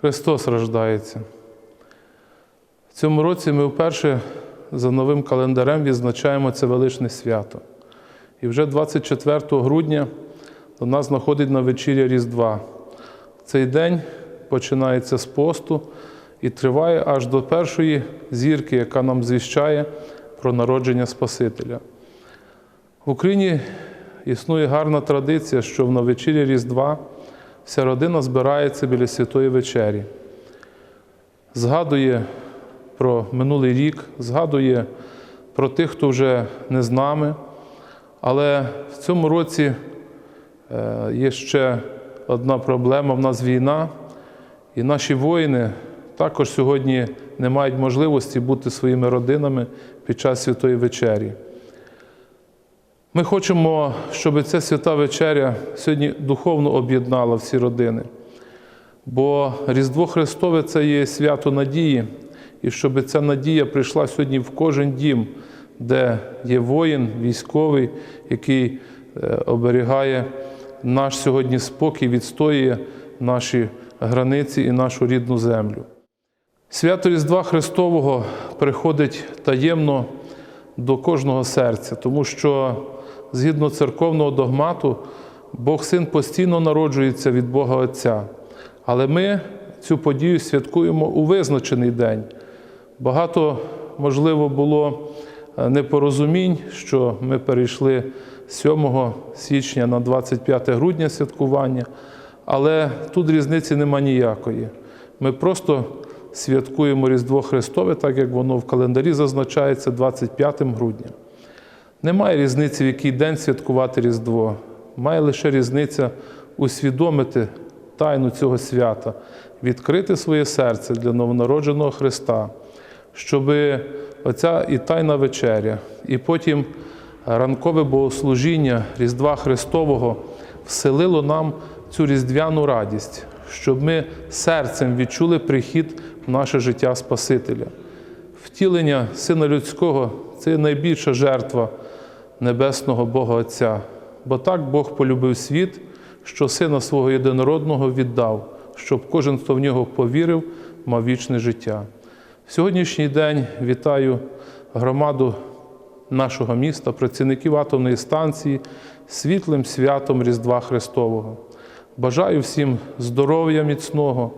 Христос рождається. В цьому році ми вперше за новим календарем відзначаємо це величне свято. І вже 24 грудня до нас знаходить на вечіря Різдва. Цей день починається з посту і триває аж до першої зірки, яка нам звіщає про народження Спасителя. В Україні існує гарна традиція, що на вечірі Різдва вся родина збирається біля Святої вечері, згадує про минулий рік, згадує про тих, хто вже не з нами. Але в цьому році е, є ще одна проблема: в нас війна, і наші воїни також сьогодні не мають можливості бути своїми родинами під час святої вечері. Ми хочемо, щоб ця свята вечеря сьогодні духовно об'єднала всі родини. Бо Різдво Христове це є свято надії, і щоб ця надія прийшла сьогодні в кожен дім, де є воїн, військовий, який е, оберігає наш сьогодні спокій, відстоює наші границі і нашу рідну землю. Свято Різдва Христового приходить таємно до кожного серця, тому що згідно церковного догмату, Бог Син постійно народжується від Бога Отця. Але ми цю подію святкуємо у визначений день. Багато, можливо, було е, непорозумінь, що ми перейшли 7 січня на 25 грудня святкування, але тут різниці нема ніякої. Ми просто святкуємо Різдво Христове, так як воно в календарі зазначається 25 грудня. Немає різниці, в який день святкувати Різдво. Має лише різниця усвідомити тайну цього свята, відкрити своє серце для новонародженого Христа, щоб оця і тайна вечеря, і потім ранкове богослужіння Різдва Христового вселило нам цю різдвяну радість, щоб ми серцем відчули прихід в наше життя Спасителя. Втілення Сина Людського це найбільша жертва небесного Бога Отця. Бо так Бог полюбив світ, що Сина свого єдинородного віддав, щоб кожен, хто в нього повірив, мав вічне життя. В сьогоднішній день вітаю громаду нашого міста, працівників атомної станції світлим святом Різдва Христового. Бажаю всім здоров'я міцного,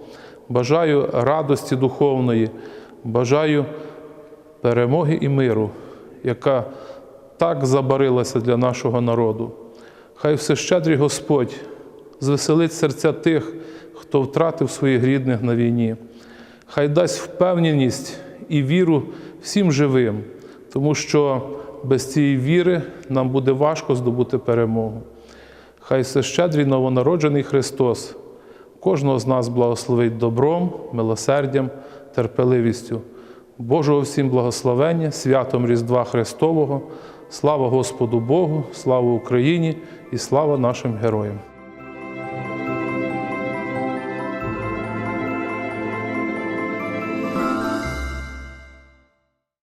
бажаю радості духовної, бажаю перемоги і миру, яка так забарилася для нашого народу. Хай всещедрий Господь звеселить серця тих, хто втратив своїх рідних на війні. Хай дасть впевненість і віру всім живим, тому що без цієї віри нам буде важко здобути перемогу. Хай всещедрий новонароджений Христос кожного з нас благословить добром, милосердям, терпеливістю. Божого всім благословення, святом Різдва Христового. Слава Господу Богу, слава Україні і слава нашим героям!